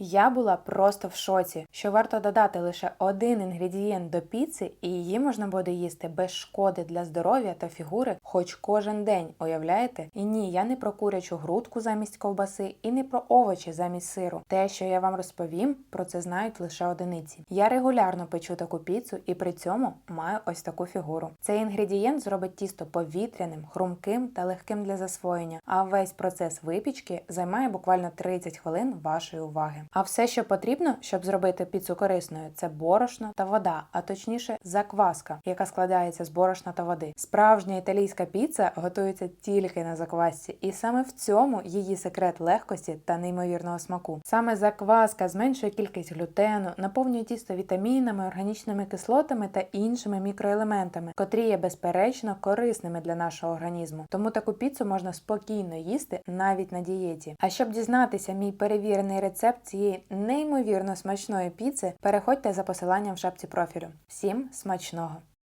Я була просто в шоці, що варто додати лише один інгредієнт до піци, і її можна буде їсти без шкоди для здоров'я та фігури, хоч кожен день, уявляєте? І ні, я не про курячу грудку замість ковбаси і не про овочі замість сиру. Те, що я вам розповім, про це знають лише одиниці. Я регулярно печу таку піцу і при цьому маю ось таку фігуру. Цей інгредієнт зробить тісто повітряним, хрумким та легким для засвоєння. А весь процес випічки займає буквально 30 хвилин вашої уваги. А все, що потрібно, щоб зробити піцу корисною, це борошно та вода, а точніше закваска, яка складається з борошна та води. Справжня італійська піца готується тільки на заквасці, і саме в цьому її секрет легкості та неймовірного смаку. Саме закваска зменшує кількість глютену, наповнює тісто вітамінами, органічними кислотами та іншими мікроелементами, котрі є безперечно корисними для нашого організму. Тому таку піцу можна спокійно їсти навіть на дієті. А щоб дізнатися мій перевірений рецепт цієї неймовірно смачної піци, переходьте за посиланням в шапці профілю. Всім смачного!